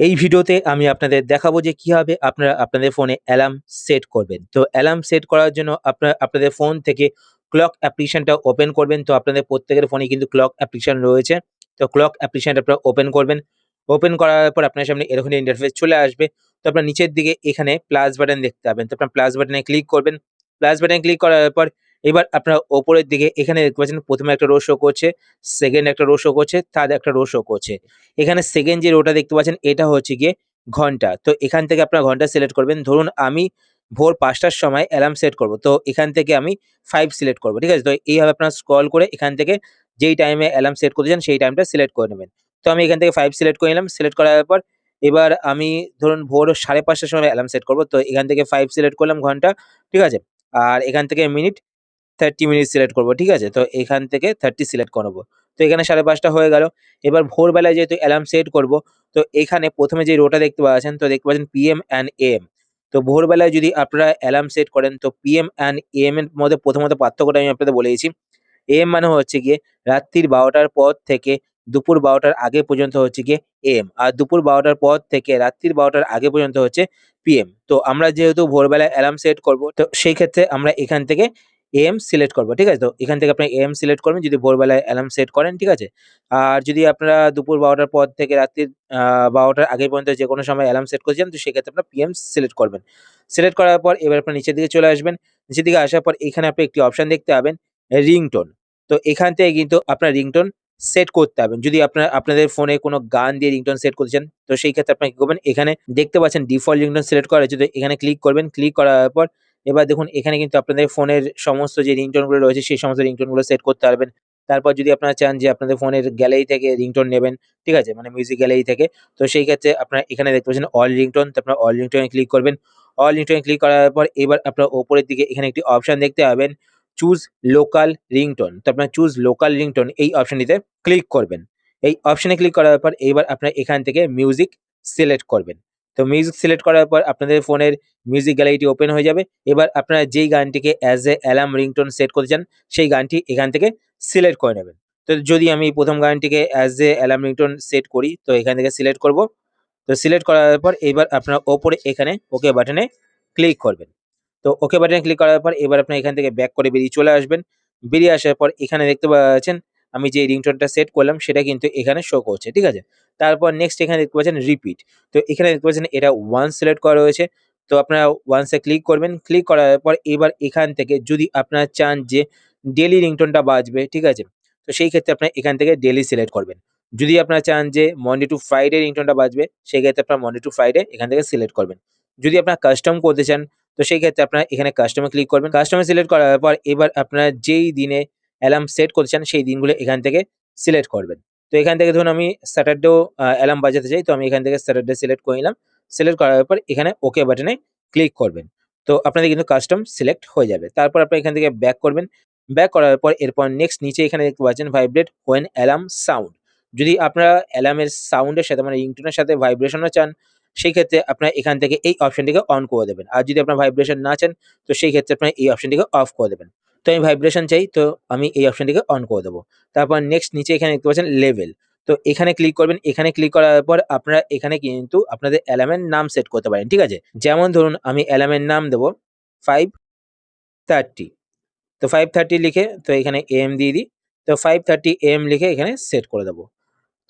এই ভিডিওতে আমি আপনাদের দেখাবো যে কীভাবে আপনারা আপনাদের ফোনে অ্যালার্ম সেট করবেন। তো অ্যালার্ম সেট করার জন্য আপনারা আপনাদের ফোন থেকে ক্লক অ্যাপ্লিকেশনটা ওপেন করবেন। তো আপনাদের প্রত্যেকের ফোনে কিন্তু ক্লক অ্যাপ্লিকেশন রয়েছে। তো ক্লক অ্যাপ্লিকেশনটা আপনারা ওপেন করবেন। ওপেন করার পর আপনার সামনে এরকম ইন্টারফেস চলে আসবে। তো আপনার নিচের দিকে এখানে প্লাস বাটন দেখতে পাবেন। তো আপনার প্লাস বাটনে ক্লিক করবেন। প্লাস বাটনে ক্লিক করার পর এবার আপনার ওপরের দিকে, এখানে দেখতে পাচ্ছেন প্রথমে একটা রো শো করছে সেকেন্ড একটা রো শো করছে থার্ড একটা রো শো করছে। এখানে সেকেন্ড যে রোটা দেখতে পাচ্ছেন, এটা হচ্ছে গিয়ে ঘণ্টা। তো এখান থেকে আপনার ঘণ্টা সিলেক্ট করবেন। ধরুন আমি ভোর পাঁচটার সময় অ্যালার্ম সেট করব, তো এখান থেকে আমি ফাইভ সিলেক্ট করব, ঠিক আছে? তো এইভাবে আপনার স্ক্রল করে এখান থেকে যেই টাইমে অ্যালার্ম সেট করতে চান, সেই টাইমটা সিলেক্ট করে নেবেন। তো আমি এখান থেকে ফাইভ সিলেক্ট করে নিলাম সিলেক্ট করার পর এবার আমি ধরুন ভোর সাড়ে পাঁচটার সময় অ্যালার্ম সেট করব, তো এখান থেকে ফাইভ সিলেক্ট করলাম ঘণ্টা, ঠিক আছে? আর এখান থেকে মিনিট থার্টি মিনিট সিলেক্ট করব, ঠিক আছে? তো এখান থেকে থার্টি সিলেক্ট করব তো এখানে সাড়ে পাঁচটা হয়ে গেল। এবার ভোরবেলায় যেহেতু অ্যালার্ম সেট করব, তো এখানে প্রথমে যে রোটা দেখতে পাচ্ছেন, তো দেখতে পাচ্ছেন পিএম অ্যান্ড এম তো ভোরবেলায় যদি আপনারা অ্যালার্ম সেট করেন, তো পিএম অ্যান্ড এম এর মধ্যে প্রথমত পার্থক্যটা আমি আপনাদের বলে দিয়েছি এম মানে হচ্ছে গিয়ে রাত্রির বারোটার পর থেকে দুপুর বারোটার আগে পর্যন্ত হচ্ছে গিয়ে এম আর দুপুর বারোটার পর থেকে রাত্রির বারোটার আগে পর্যন্ত হচ্ছে পিএম তো আমরা যেহেতু ভোরবেলায় অ্যালার্ম সেট করব, তো সেই ক্ষেত্রে আমরা এখান থেকে এম সিলেক্ট করব, ঠিক আছে? তো এখান থেকে আপনি এম সিলেক্ট করবেন, যদি ভোরবেলায় অ্যালার্ম সেট করেন, ঠিক আছে? আর যদি আপনারা দুপুর বারোটার পর থেকে রাত্রির বারোটার আগে পর্যন্ত যে কোনো সময় অ্যালার্ম সেট করছেন তো সেক্ষেত্রে আপনার পিএম সিলেক্ট করবেন। সিলেক্ট করার পর এবার আপনার নিচের দিকে চলে আসবেন। নিচের দিকে আসার পর এখানে আপনি একটি অপশান দেখতে পাবেন রিংটোন তো এখান থেকে কিন্তু আপনার রিংটোন সেট করতে হবেন যদি আপনার, আপনাদের ফোনে কোনো গান দিয়ে রিংটোন সেট করছেন তো সেই ক্ষেত্রে আপনার কি করবেন? এখানে দেখতে পাচ্ছেন ডিফল্ট রিংটোন সিলেক্ট করা হয়েছে এখানে ক্লিক করবেন। ক্লিক করার পর এবার দেখুন, এখানে কিন্তু আপনাদের ফোনের সমস্ত যে রিংটোনগুলো রয়েছে, সেই সমস্ত রিংটোনগুলো সেট করতে পারবেন। তারপর যদি আপনারা চান যে আপনাদের ফোনের গ্যালারি থেকে রিংটোন নেবেন, ঠিক আছে? মানে মিউজিক গ্যালারি থেকে। তো সেই ক্ষেত্রে আপনারা এখানে দেখতে পাচ্ছেন অল রিংটোন তো আপনারা অল রিংটোনে ক্লিক করবেন। অল রিংটোনে ক্লিক করার পর এবার আপনার ওপরের দিকে এখানে একটি অপশান দেখতে পাবেন চুজ লোকাল রিংটোন তো আপনার চুজ লোকাল রিংটোন এই অপশানটিতে ক্লিক করবেন। এই অপশানে ক্লিক করার পর এবার আপনার এখান থেকে মিউজিক সিলেক্ট করবেন। তো মিউজিক সিলেক্ট করার পর আপনাদের ফোনের মিউজিক গ্যালারিটি ওপেন হয়ে যাবে। এবার আপনারা যেই গানটিকে as a alarm ringtone set করতে চান, সেই গানটি এখান থেকে সিলেক্ট করে নেবেন। তো যদি আমি প্রথম গানটিকে as a alarm ringtone set করি, তো এখান থেকে সিলেক্ট করব। তো সিলেক্ট করার পর এবার আপনারা ওপরে এখানে ওকে বাটনে ক্লিক করবেন। তো ওকে বাটনে ক্লিক করার পর এবার আপনার এখান থেকে ব্যাক করে বেরিয়ে চলে আসবেন। বেরিয়ে আসার পর এখানে দেখতে পাচ্ছেন আমি যে রিংটোনটা সেট করলাম, সেটা কিন্তু এখানে শো করছে, ঠিক আছে? তারপর নেক্সট এখানে দেখতে পাচ্ছেন রিপিট তো এখানে দেখতে পাচ্ছেন এটা ওয়ান সিলেক্ট করা রয়েছে। তো আপনারা ওয়ান্সে ক্লিক করবেন ক্লিক করার পর এবার এখান থেকে যদি আপনারা চান যে ডেলি রিংটোনটা বাজবে, ঠিক আছে? তো সেই ক্ষেত্রে আপনার এখান থেকে ডেলি সিলেক্ট করবেন। যদি আপনারা চান যে মন্ডে টু ফ্রাইডে রিংটোনটা বাজবে, সেই ক্ষেত্রে আপনার মন্ডে টু ফ্রাইডে এখান থেকে সিলেক্ট করবেন। যদি আপনার কাস্টম করতে চান, তো সেই ক্ষেত্রে আপনারা এখানে কাস্টমে ক্লিক করবেন। কাস্টমে সিলেক্ট করার পর এবার আপনারা যেই দিনে অ্যালার্ম সেট করতে চান সেই দিনগুলো এখান থেকে সিলেক্ট করবেন। তো এখান থেকে ধরুন আমি স্যাটারডেও অ্যালার্ম বাজাতে চাই, তো আমি এখান থেকে স্যাটারডে সিলেক্ট করে নিলাম। সিলেক্ট করার পর এখানে ওকে বাটনে ক্লিক করবেন। তো আপনাদের কিন্তু কাস্টম সিলেক্ট হয়ে যাবে। তারপর আপনার এখান থেকে ব্যাক করবেন। ব্যাক করার পর এরপর নেক্সট নিচে এখানে দেখতে পাচ্ছেন ভাইব্রেট ওয়েন অ্যালার্ম সাউন্ড যদি আপনারা অ্যালার্মের সাউন্ডের সাথে মানে রিংটোনের সাথে ভাইব্রেশনও চান, সেই ক্ষেত্রে আপনার এখান থেকে এই অপশনটিকে অন করে দেবেন। আর যদি আপনার ভাইব্রেশন না চান, তো সেই ক্ষেত্রে আপনার এই অপশনটিকে অফ করে দেবেন। তো আমি ভাইব্রেশন চাই, তো আমি এই অপশনটিকে অন করে দেবো। তারপর নেক্সট নিচে এখানে দেখতে পাচ্ছেন লেভেল তো এখানে ক্লিক করবেন, এখানে ক্লিক করার পর আপনারা এখানে কিন্তু আপনাদের অ্যালার্মের নাম সেট করতে পারেন, ঠিক আছে? যেমন ধরুন, আমি অ্যালার্মের নাম দেবো ফাইভ থার্টি তো ফাইভ থার্টি লিখে, তো এখানে এম দিয়ে দিই, তো ফাইভ থার্টি এম লিখে এখানে সেট করে দেবো।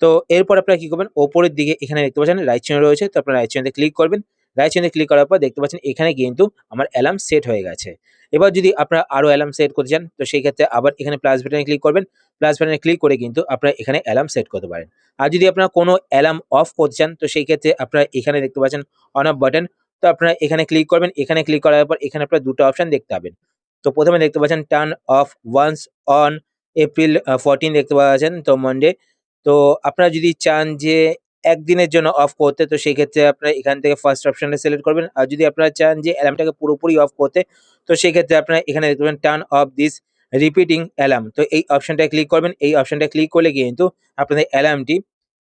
তো এরপর আপনারা কী করবেন, ওপরের দিকে এখানে দেখতে পাচ্ছেন রাইট চিহ্ন রয়েছে, তো আপনারা রাইট চিহ্নতে ক্লিক করবেন। রাইট চিহ্নে ক্লিক করার পর দেখতে পাচ্ছেন এখানে কিন্তু আমার অ্যালার্ম সেট হয়ে গেছে। এবার যদি আপনারা আরও অ্যালার্ম সেট করতে চান, তো সেই ক্ষেত্রে আবার এখানে প্লাস বাটনে ক্লিক করবেন। প্লাস বাটনে ক্লিক করে কিন্তু আপনারা এখানে অ্যালার্ম সেট করতে পারেন। আর যদি আপনারা কোনো অ্যালার্ম অফ করতে চান, তো সেই ক্ষেত্রে আপনারা এখানে দেখতে পাচ্ছেন অন অফ বাটন তো আপনারা এখানে ক্লিক করবেন। এখানে ক্লিক করার পর এখানে আপনারা দুটো অপশান দেখতে পাবেন। তো প্রথমে দেখতে পাচ্ছেন turn off once on April fourteen দেখতে পাচ্ছেন, তো মন্ডে তো আপনারা যদি চান যে একদিনের জন্য অফ করতে, তো সেই ক্ষেত্রে আপনারা এখান থেকে ফার্স্ট অপশনটা সিলেক্ট করবেন। আর যদি আপনারা চান যে অ্যালার্মটাকে পুরোপুরি অফ করতে, তো সেই ক্ষেত্রে আপনারা এখানে দেখতে পাবেন turn off this repeating alarm তো এই অপশনটা ক্লিক করবেন। এই অপশনটা ক্লিক করলে কিন্তু আপনাদের অ্যালার্মটি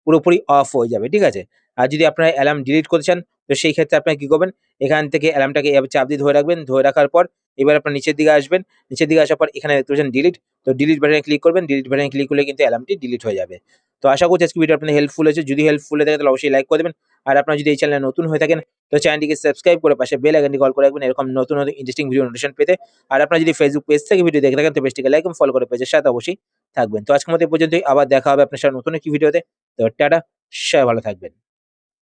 পুরোপুরি অফ হয়ে যাবে, ঠিক আছে? আর যদি আপনারা অ্যালার্ম ডিলিট করতে চান, তো সেই ক্ষেত্রে আপনারা কী করবেন? এখান থেকে অ্যালার্মটাকে এভাবে চাপ দিয়ে ধরে রাখবেন। ধরে রাখার পর এবার আপনার নিচের দিকে আসবেন। নিচের দিকে আসার পর এখানে দেখতে পাচ্ছেন ডিলিট তো ডিলিট বাটনে ক্লিক করবেন। ডিলিট বাটনে ক্লিক করলে কিন্তু অ্যালার্মটি ডিলিট হয়ে যাবে। তো আশা করছি আজকে ভিডিও আপনাদের হেল্পফুল হয়েছে। যদি হেল্পফুল থাকে, তাহলে অবশ্যই লাইক করে দেবেন। আর আপনার যদি এই চ্যানেলে নতুন হয়ে থাকেন, তো চ্যানেলটিকে সাবস্ক্রাইব করে পাশে বেল আইকনটি কল করে রাখবেন। এরকম নতুন নতুন ইন্টারেস্টিং ভিডিও নোটিফিকেশন পেতে। আর আপনার যদি ফেসবুক পেজ থেকে ভিডিও দেখে থাকেন, তো পেজটিকে লাইক এবং ফলো করে পেজের সাথে অবশ্যই থাকবেন। তো আজকের মতো পর্যন্তই। আবার দেখা হবে আপনার সাথে নতুন একটি ভিডিওতে তো টাটা, সবাই ভালো থাকবেন।